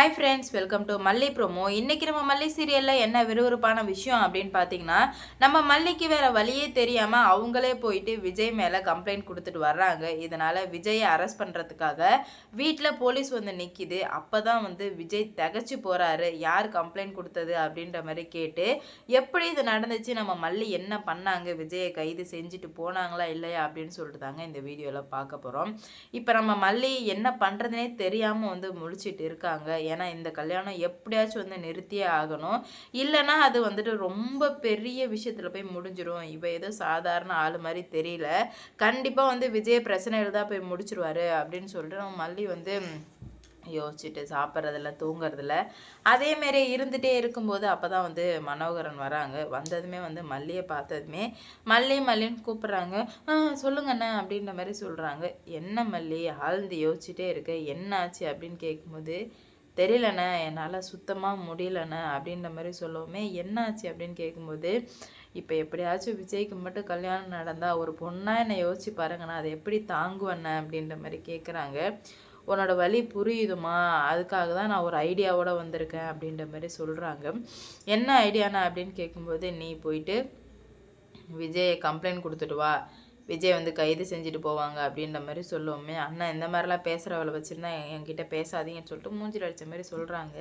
Hi friends welcome to Malli promo இன்னைக்கு நம்ம மல்லி சீரியலில் என்ன விறுவிறுப்பான விஷயம் அப்படின்னு பார்த்தீங்கன்னா நம்ம மல்லிக்கு வேறு வழியே தெரியாமல் அவங்களே போயிட்டு விஜய் மேலே கம்ப்ளைண்ட் கொடுத்துட்டு வர்றாங்க. இதனால் விஜயை அரெஸ்ட் பண்ணுறதுக்காக வீட்டில் போலீஸ் வந்து நிற்கிது அப்போ தான் வந்து விஜய் தகச்சு போகிறாரு யார் கம்ப்ளைண்ட் கொடுத்தது அப்படின்ற மாதிரி கேட்டு எப்படி இது நடந்துச்சு? நம்ம மல்லி என்ன பண்ணாங்க? விஜயை கைது செஞ்சுட்டு போனாங்களா? இல்லையா? அப்படின்னு சொல்லிட்டு தாங்க இந்த வீடியோவில் பார்க்க போகிறோம் இப்போ நம்ம மல்லி என்ன பண்ணுறதுனே தெரியாமல் வந்து முழிச்சிட்டு இருக்காங்க. ஏன்னா இந்த கல்யாணம் எப்படியாச்சும் வந்து நிறுத்தியே ஆகணும். இல்லைன்னா அது வந்துட்டு ரொம்ப பெரிய விஷயத்தில் போய் முடிஞ்சிடும் இவ ஏதோ சாதாரண ஆள் மாதிரி தெரியல. கண்டிப்பாக வந்து விஜய் பிரச்சனையில் தான் போய் முடிச்சிருவாரு அப்படின்னு சொல்லிட்டு நம்ம மல்லி வந்து யோசிச்சுட்டு சாப்பிட்றதில்ல தூங்குறதில்ல. அதேமாரி இருந்துகிட்டே இருக்கும்போது அப்போ தான் வந்து மனோகரன் வராங்க. வந்ததுமே வந்து மல்லியை பார்த்ததுமே மல்லி மல்லின்னு கூப்பிட்றாங்க. சொல்லுங்கண்ணே அப்படின்ற மாதிரி சொல்கிறாங்க என்ன மல்லி? ஆழ்ந்து யோசிச்சுட்டே இருக்க. என்ன ஆச்சு அப்படின்னு கேட்கும்போது தெரியலண்ணே என்னால் சுத்தமாக முடியலண்ணே அப்படின்ற மாதிரி சொல்லவுமே என்னாச்சு அப்படின்னு கேட்கும்போது இப்போ எப்படியாச்சும் விஜய்க்கு மட்டும் கல்யாணம் நடந்தால் ஒரு பொண்ணாக என்னை யோசிச்சு பாருங்கண்ணா அதை எப்படி தாங்குவேண்ணே அப்படின்ற மாதிரி கேட்குறாங்க உன்னோட வழி புரியுதுமா? அதுக்காக தான் நான் ஒரு ஐடியாவோட வந்திருக்கேன் அப்படின்ற மாதிரி சொல்கிறாங்க என்ன ஐடியாண்ணா அப்படின்னு கேட்கும்போது நீ போயிட்டு விஜயை கம்ப்ளைண்ட் கொடுத்துட்டு வா. விஜய் வந்து கைது செஞ்சுட்டு போவாங்க அப்படின்ற மாதிரி சொல்லுவோமே. அண்ணா இந்த மாதிரிலாம் பேசுகிறவளை வச்சுருந்தா என்கிட்ட பேசாதீங்கன்னு சொல்லிட்டு மூஞ்சில் அடித்த மாதிரி சொல்கிறாங்க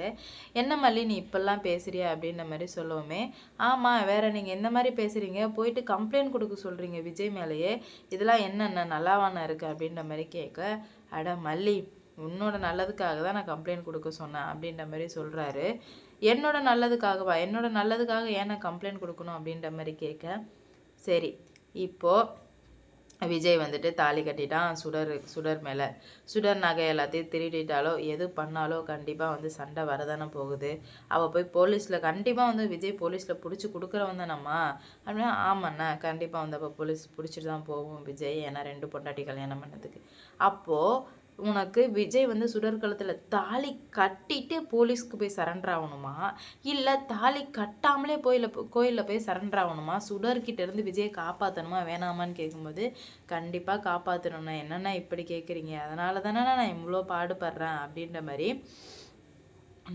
என்ன மல்லி நீ இப்பெல்லாம் பேசுகிறியா அப்படின்ற மாதிரி சொல்லுவோமே. ஆமாம் வேறு நீங்கள் எந்த மாதிரி பேசுகிறீங்க போயிட்டு கம்ப்ளைண்ட் கொடுக்க சொல்கிறீங்க விஜய் மேலேயே. இதெல்லாம் என்னென்ன நல்லாவான இருக்குது அப்படின்ற மாதிரி கேட்க அட மல்லி உன்னோட நல்லதுக்காக தான் நான் கம்ப்ளைண்ட் கொடுக்க சொன்னேன் அப்படின்ற மாதிரி சொல்கிறாரு என்னோட நல்லதுக்காகவா? என்னோட நல்லதுக்காக ஏன் நான் கம்ப்ளைண்ட் கொடுக்கணும் அப்படின்ற மாதிரி கேட்க சரி இப்போது விஜய் வந்துட்டு தாலி கட்டிட்டான். சுடர் சுடர் மேலே. சுடர் நகை எல்லாத்தையும் திருடிட்டாலோ எது பண்ணாலோ கண்டிப்பாக வந்து சண்டை வரதானே போகுது. அவள் போய் போலீஸில் கண்டிப்பாக வந்து விஜய் போலீஸில் பிடிச்சி கொடுக்குறவன் தானம்மா. அப்படின்னா ஆமாண்ணா கண்டிப்பாக வந்து அப்போ போலீஸ் பிடிச்சிட்டு தான் போகும் விஜய். ஏன்னா ரெண்டு பொண்டாட்டி கல்யாணம் பண்ணதுக்கு. அப்போது உனக்கு விஜய் வந்து சுடற்களத்தில் தாலி கட்டிட்டு போலீஸ்க்கு போய் சரண்டர் ஆகணுமா? இல்லை தாலி கட்டாமலே கோயில கோயிலில் போய் சரண்டர் ஆகணுமா? சுடர்கிட்ட இருந்து விஜயை காப்பாற்றணுமா வேணாமான்னு கேட்கும்போது கண்டிப்பாக காப்பாற்றணும்ண்ணா என்னண்ணா இப்படி கேட்குறீங்க அதனால தானே நான் இவ்வளோ பாடுபடுறேன் அப்படின்ற மாதிரி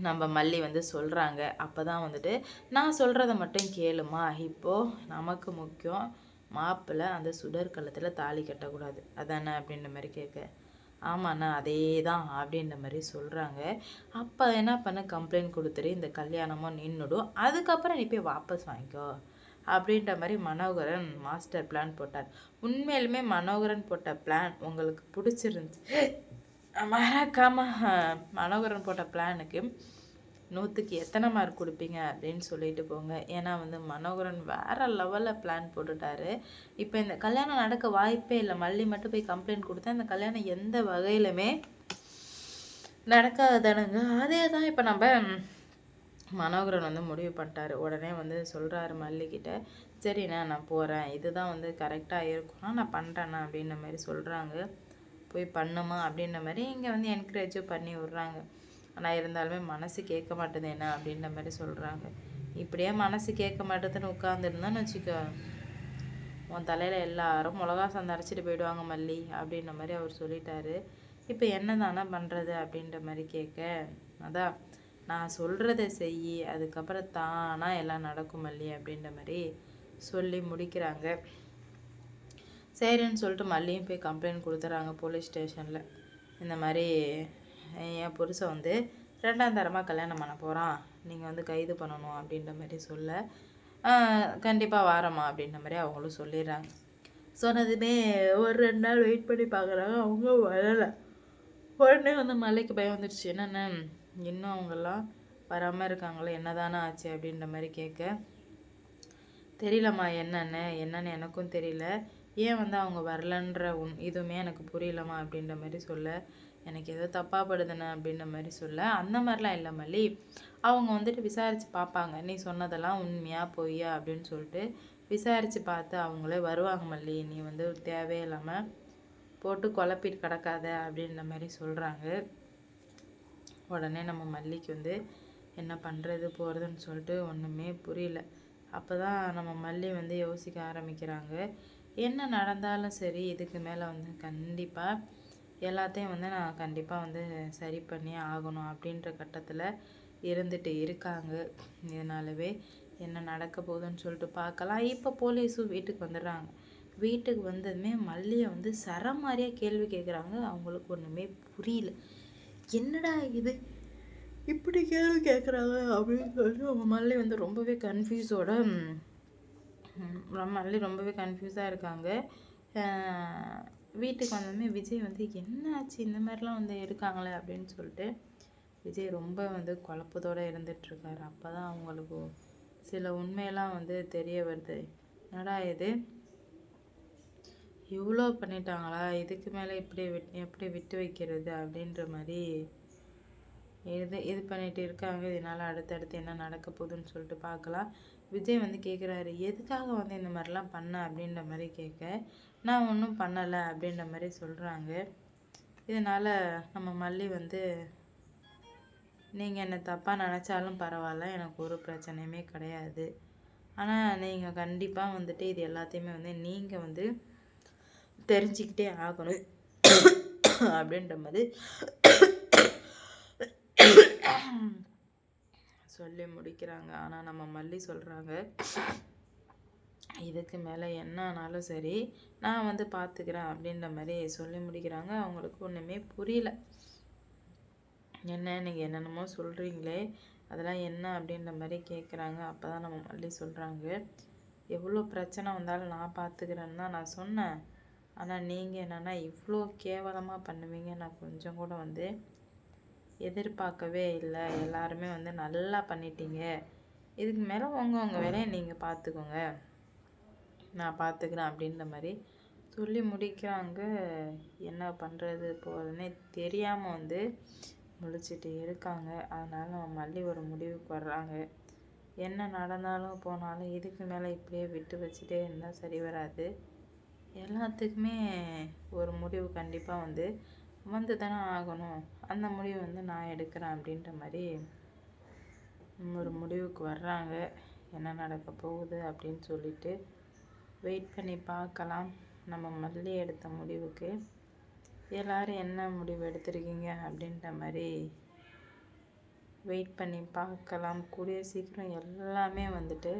நம்ம மல்லி வந்து சொல்கிறாங்க அப்போ தான் வந்துட்டு நான் சொல்கிறத மட்டும் கேளுமா? இப்போது நமக்கு முக்கியம் மாப்பிள்ளை அந்த சுடர் கழுத்தில் தாலி கட்டக்கூடாது. அதானே அப்படின்ற மாதிரி கேட்க ஆமாண்ணா அதே தான் அப்படின்ற மாதிரி சொல்கிறாங்க அப்போ என்ன பண்ண கம்ப்ளைண்ட் கொடுத்துரு இந்த கல்யாணமும் நின்றுடும் அதுக்கப்புறம் நீ போய் வாபஸ் வாங்கிக்கோ அப்படின்ற மாதிரி மனோகரன் மாஸ்டர் பிளான் போட்டார். உண்மையிலுமே மனோகரன் போட்ட பிளான் உங்களுக்கு பிடிச்சிருந்துச்சு. மறக்காமல் மனோகரன் போட்ட பிளானுக்கு நூற்றுக்கு எத்தனை மார்க் கொடுப்பீங்க அப்படின்னு சொல்லிட்டு போங்க. ஏன்னா வந்து மனோகரன் வேறு லெவலில் பிளான் போட்டுட்டாரு. இப்போ இந்த கல்யாணம் நடக்க வாய்ப்பே இல்லை. மல்லி மட்டும் போய் கம்ப்ளைண்ட் கொடுத்தா இந்த கல்யாணம் எந்த வகையிலுமே நடக்காதானுங்க அதே தான் இப்போ நம்ம மனோகரன் வந்து முடிவு பண்ணிட்டாரு. உடனே வந்து சொல்கிறாரு மல்லிக்கிட்ட சரிண்ணா நான் போகிறேன் இதுதான் வந்து கரெக்டாக இருக்கும்னா நான் பண்ணுறேண்ணா அப்படின்ற மாதிரி சொல்கிறாங்க போய் பண்ணுமா? அப்படின்ற மாதிரி இங்கே வந்து என்கரேஜும் பண்ணி விட்றாங்க. ஆனால் இருந்தாலுமே மனசு கேட்க மாட்டேது. என்ன அப்படின்ற மாதிரி சொல்கிறாங்க இப்படியே மனசு கேட்க மாட்டேதுன்னு உட்காந்துருந்தான்னு வச்சுக்கோ. உன் தலையில் எல்லாரும் மிளகா சந்தை அரைச்சிட்டு போயிடுவாங்க மல்லி அப்படின்ற மாதிரி அவர் சொல்லிட்டாரு. இப்போ என்ன தானே பண்ணுறது அப்படின்ற மாதிரி கேட்க. அதான் நான் சொல்கிறத செய் அதுக்கப்புறம் தானாக எல்லாம் நடக்கும் மல்லி அப்படின்ற மாதிரி சொல்லி முடிக்கிறாங்க. சரின்னு சொல்லிட்டு மல்லியும் போய் கம்ப்ளைண்ட் கொடுத்துறாங்க போலீஸ் ஸ்டேஷனில் இந்த மாதிரி என் புருஷன் வந்து ரெண்டாம் தரமாக கல்யாணம் பண்ண போகிறான் நீங்கள் வந்து கைது பண்ணணும் அப்படின்ற மாதிரி சொல்ல கண்டிப்பாக வாரம்மா அப்படின்ற மாதிரி அவங்களும் சொல்லிடுறாங்க. சொன்னதுமே ஒரு ரெண்டு நாள் வெயிட் பண்ணி பார்க்குறாங்க அவங்க வரலை. உடனே வந்து மலைக்கு பயம் வந்துடுச்சு என்னென்ன? இன்னும் அவங்கெல்லாம் வராமல் இருக்காங்களே என்னதானே ஆச்சு அப்படின்ற மாதிரி கேட்க தெரியலம்மா என்னன்னு? என்னென்னு எனக்கும் தெரியல. ஏன் வந்து அவங்க வரலன்ற உன் இதுவுமே எனக்கு புரியலம்மா அப்படின்ற மாதிரி சொல்ல எனக்கு ஏதோ தப்பாக அப்படின்ற மாதிரி சொல்ல அந்த மாதிரிலாம் இல்லை மல்லி. அவங்க வந்துட்டு விசாரித்து பார்ப்பாங்க நீ சொன்னதெல்லாம் உண்மையா பொய்யா? அப்படின்னு சொல்லிட்டு விசாரித்து பார்த்து அவங்களே வருவாங்க மல்லி நீ வந்து தேவையில்லாமல் போட்டு குழப்பிட்டு கிடக்காத அப்படின்ற மாதிரி சொல்கிறாங்க உடனே நம்ம மல்லிக்கு வந்து என்ன பண்ணுறது போகிறதுன்னு சொல்லிட்டு ஒன்றுமே புரியல. அப்போ தான் நம்ம மல்லி வந்து யோசிக்க ஆரம்பிக்கிறாங்க. என்ன நடந்தாலும் சரி இதுக்கு மேலே வந்து கண்டிப்பாக எல்லாத்தையும் வந்து நான் கண்டிப்பாக வந்து சரி பண்ணியே ஆகணும் அப்படின்ற கட்டத்தில் இருந்துட்டு இருக்காங்க. இதனாலவே என்ன நடக்க போகுதுன்னு சொல்லிட்டு பார்க்கலாம். இப்போ போலீஸும் வீட்டுக்கு வந்துடுறாங்க. வீட்டுக்கு வந்ததுமே மல்லியை வந்து சர மாதிரியே கேள்வி கேட்குறாங்க அவங்களுக்கு ஒன்றுமே புரியல. என்னடா இது? இப்படி கேள்வி கேட்குறாங்க அப்படின்னு சொல்லிட்டு அவங்க மல்லி வந்து ரொம்பவே கன்ஃபியூஸோட மல்லி ரொம்பவே கன்ஃபியூஸாக இருக்காங்க. வீட்டுக்கு வந்தோடனே விஜய் வந்து என்ன ஆச்சு இந்த மாதிரிலாம் வந்து இருக்காங்களே? அப்படின்னு சொல்லிட்டு விஜய் ரொம்ப வந்து குழப்பத்தோட இருந்துட்டு இருக்காரு அப்போ தான் அவங்களுக்கு சில உண்மையெல்லாம் வந்து தெரிய வருது. என்னடா இது? இவ்வளோ பண்ணிட்டாங்களா? இதுக்கு மேலே இப்படி விட் எப்படி விட்டு வைக்கிறது? அப்படின்ற மாதிரி இது இது பண்ணிட்டு இருக்காங்க. இதனால் அடுத்தடுத்து என்ன நடக்க போகுதுன்னு சொல்லிட்டு பார்க்கலாம். விஜய் வந்து கேட்குறாரு எதுக்காக வந்து இந்த மாதிரிலாம் பண்ண? அப்படின்ற மாதிரி கேட்க நான் ஒன்றும் பண்ணலை அப்படின்ற மாதிரி சொல்கிறாங்க இதனால் நம்ம மல்லி வந்து நீங்கள் என்னை தப்பாக நினச்சாலும் பரவாயில்ல எனக்கு ஒரு பிரச்சனையுமே கிடையாது. ஆனால் நீங்கள் கண்டிப்பாக வந்துட்டு இது எல்லாத்தையுமே வந்து நீங்கள் வந்து தெரிஞ்சுக்கிட்டே ஆகணும். அப்படின்ற மாதிரி சொல்லி முடிக்கிறாங்க. ஆனால் நம்ம மல்லி சொல்கிறாங்க இதுக்கு மேலே என்ன ஆனாலும் சரி நான் வந்து பார்த்துக்கிறேன் அப்படின்ற மாதிரி சொல்லி முடிக்கிறாங்க. அவங்களுக்கு ஒன்றுமே புரியல. என்ன நீங்கள் என்னென்னமோ சொல்கிறீங்களே அதெல்லாம் என்ன அப்படின்ற மாதிரி கேட்குறாங்க அப்போ தான் நம்ம மல்லி சொல்கிறாங்க எவ்வளோ பிரச்சனை வந்தாலும் நான் பார்த்துக்கிறேன்னு தான் நான் சொன்னேன். ஆனால் நீங்கள் என்னென்னா இவ்வளோ கேவலமாக பண்ணுவீங்க நான் கொஞ்சம் கூட வந்து எதிர்பார்க்கவே இல்லை. எல்லாருமே வந்து நல்லா பண்ணிட்டீங்க. இதுக்கு மேலே உங்கள் உங்கள் வேலையை நீங்கள் பார்த்துக்கோங்க நான் பார்த்துக்கிறேன் அப்படின்ற மாதிரி சொல்லி முடிக்கிறாங்க. என்ன பண்ணுறது போகிறதுனே தெரியாமல் வந்து முழிச்சிட்டு இருக்காங்க. அதனால் மல்லி ஒரு முடிவுக்கு வர்றாங்க. என்ன நடந்தாலும் போனாலும் இதுக்கு மேலே இப்படியே விட்டு வச்சுட்டே இருந்தால் சரி வராது. எல்லாத்துக்குமே ஒரு முடிவு கண்டிப்பாக வந்து வந்து தானே ஆகணும். அந்த முடிவு வந்து நான் எடுக்கிறேன் அப்படின்ற மாதிரி ஒரு முடிவுக்கு வர்றாங்க. என்ன நடக்க போகுது அப்படின்னு சொல்லிட்டு வெயிட் பண்ணி பார்க்கலாம். நம்ம மல்லி எடுத்த முடிவுக்கு எல்லோரும் என்ன முடிவு எடுத்திருக்கீங்க அப்படின்ற மாதிரி வெயிட் பண்ணி பார்க்கலாம். கூடிய சீக்கிரம் எல்லாமே வந்துட்டு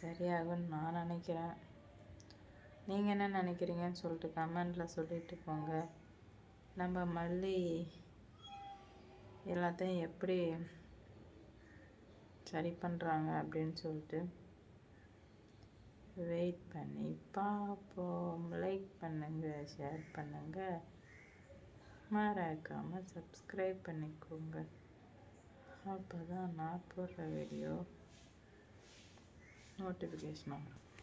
சரியாகும்னு நான் நினைக்கிறேன். நீங்கள் என்ன நினைக்கிறீங்கன்னு சொல்லிட்டு கமெண்டில் சொல்லிட்டு போங்க. நம்ம மல்லி எல்லாத்தையும் எப்படி சரி பண்ணுறாங்க அப்படின்னு சொல்லிட்டு வெயிட் பண்ணி பார்ப்போம். லைக் பண்ணுங்கள் ஷேர் பண்ணுங்கள் மறக்காமல் சப்ஸ்கிரைப் பண்ணிக்கோங்க. அப்போ தான் நான் போடுற வீடியோ நோட்டிஃபிகேஷன் வரும்.